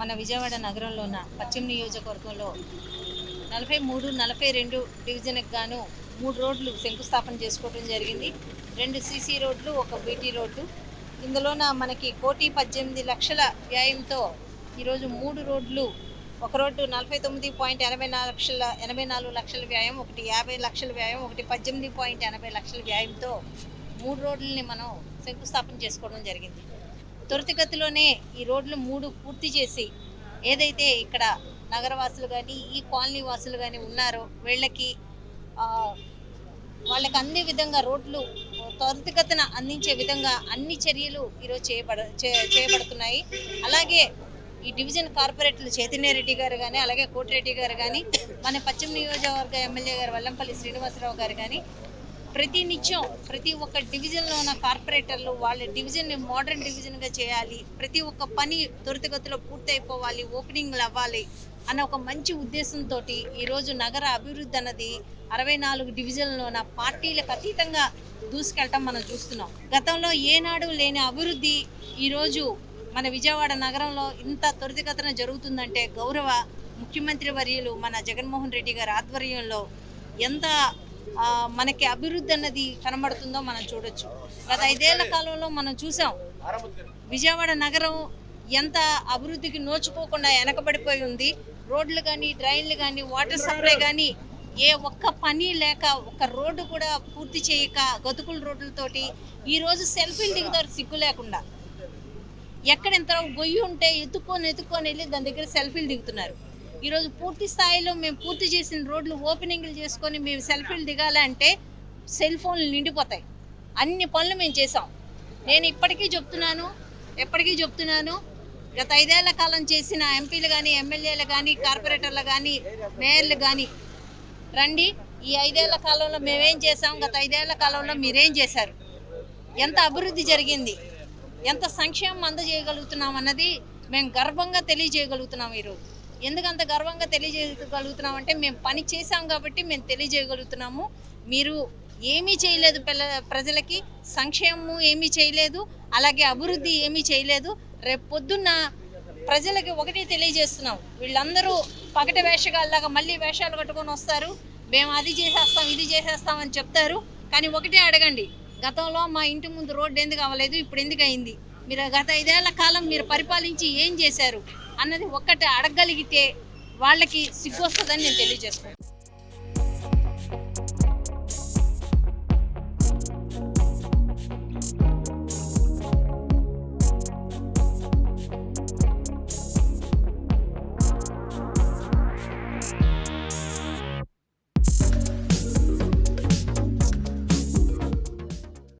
మన విజయవాడ నగరంలో ఉన్న పశ్చిమ నియోజకవర్గంలో నలభై మూడు నలభై రెండు డివిజన్కి గాను మూడు రోడ్లు శంకుస్థాపన చేసుకోవడం జరిగింది. రెండు సీసీ రోడ్లు ఒక బీటీ రోడ్డు. ఇందులోన మనకి కోటి పద్దెనిమిది లక్షల వ్యయంతో ఈరోజు మూడు రోడ్లు ఒక రోడ్డు నలభై తొమ్మిది పాయింట్ ఎనభై నాలుగు లక్షల ఎనభై నాలుగు లక్షల వ్యాయం ఒకటి యాభై లక్షల వ్యాయం ఒకటి పద్దెనిమిది పాయింట్ ఎనభై లక్షల వ్యాయంతో మూడు రోడ్లని మనం శంకుస్థాపన చేసుకోవడం జరిగింది. త్వరితగతిలోనే ఈ రోడ్లు మూడు పూర్తి చేసి ఏదైతే ఇక్కడ నగరవాసులు కానీ ఈ కాలనీ వాసులు కానీ ఉన్నారో వీళ్ళకి వాళ్ళకి అన్ని విధంగా రోడ్లు త్వరితగతిన అందించే విధంగా అన్ని చర్యలు ఈరోజు చేయబడ చేయబడుతున్నాయి. అలాగే ఈ డివిజన్ కార్పొరేటర్లు చైతన్య రెడ్డి గారు కానీ అలాగే కోటిరెడ్డి గారు కానీ మన పశ్చిమ నియోజకవర్గ ఎమ్మెల్యే గారు వల్లంపల్లి శ్రీనివాసరావు గారు కానీ ప్రతి నిత్యం ప్రతి ఒక్క డివిజన్లో ఉన్న కార్పొరేటర్లు వాళ్ళ డివిజన్ని మోడర్న్ డివిజన్గా చేయాలి. ప్రతి ఒక్క పని త్వరితగతిలో పూర్తయిపోవాలి ఓపెనింగ్లు అవ్వాలి అన్న ఒక మంచి ఉద్దేశంతో ఈరోజు నగర అభివృద్ధి అన్నది అరవై నాలుగు డివిజన్లోన పార్టీలకు అతీతంగా దూసుకెళ్ళటం మనం చూస్తున్నాం. గతంలో ఏనాడు లేని అభివృద్ధి ఈరోజు మన విజయవాడ నగరంలో ఇంత త్వరితగతన జరుగుతుందంటే గౌరవ ముఖ్యమంత్రి వర్యులు మన జగన్మోహన్ రెడ్డి గారి ఆధ్వర్యంలో ఎంత మనకి అభివృద్ధి అన్నది కనబడుతుందో మనం చూడొచ్చు. గత ఐదేళ్ళ కాలంలో మనం చూసాం విజయవాడ నగరం ఎంత అభివృద్ధికి నోచుకోకుండా వెనకబడిపోయి ఉంది. రోడ్లు కానీ డ్రైన్లు కానీ వాటర్ సప్లై కానీ ఏ ఒక్క పని లేక ఒక్క రోడ్డు కూడా పూర్తి చేయక గతుకుల రోడ్లతోటి ఈరోజు సెల్ఫీలు దిగుతారు సిగ్గు లేకుండా ఎక్కడ ఎంత గొయ్యి ఉంటే ఎత్తుక్కొని ఎత్తుక్కొని వెళ్ళి దాని దగ్గర సెల్ఫీలు దిగుతున్నారు. ఈరోజు పూర్తి స్థాయిలో మేము పూర్తి చేసిన రోడ్లు ఓపెనింగ్లు చేసుకొని మేము సెల్ఫీలు దిగాలంటే సెల్ ఫోన్లు నిండిపోతాయి. అన్ని పనులు మేము చేసాం నేను ఇప్పటికీ చెప్తున్నాను ఎప్పటికీ చెప్తున్నాను గత ఐదేళ్ళ కాలం చేసిన ఎంపీలు కానీ ఎమ్మెల్యేలు కానీ కార్పొరేటర్లు కానీ మేయర్లు కానీ రండి ఈ ఐదేళ్ళ కాలంలో మేమేం చేసాం గత ఐదేళ్ళ కాలంలో మీరేం చేశారు? ఎంత అభివృద్ధి జరిగింది? ఎంత సంక్షేమం అందజేయగలుగుతున్నాం అన్నది మేము గర్వంగా తెలియజేయగలుగుతున్నాం ఈరోజు. ఎందుకు అంత గర్వంగా తెలియజేయగలుగుతున్నాం అంటే మేము పని చేసాం కాబట్టి మేము తెలియజేయగలుగుతున్నాము. మీరు ఏమీ చేయలేదు పిల్ల ప్రజలకి సంక్షేమము ఏమీ చేయలేదు అలాగే అభివృద్ధి ఏమీ చేయలేదు. రేపు పొద్దున్న ప్రజలకి ఒకటి తెలియజేస్తున్నాం. వీళ్ళందరూ పగటి వేషగాళ్ళలాగా మళ్ళీ వేషాలు కట్టుకొని వస్తారు. మేము అది చేసేస్తాం ఇది చేసేస్తాం అని చెప్తారు. కానీ ఒకటే అడగండి గతంలో మా ఇంటి ముందు రోడ్డు ఎందుకు అవ్వలేదు ఇప్పుడు ఎందుకు అయింది? మీరు గత ఐదేళ్ళ కాలం మీరు పరిపాలించి ఏం చేశారు? అన్నది ఒక్కటే అడగగలిగితే వాళ్ళకి సిగ్గు వస్తుందని నేను తెలియజేస్తాను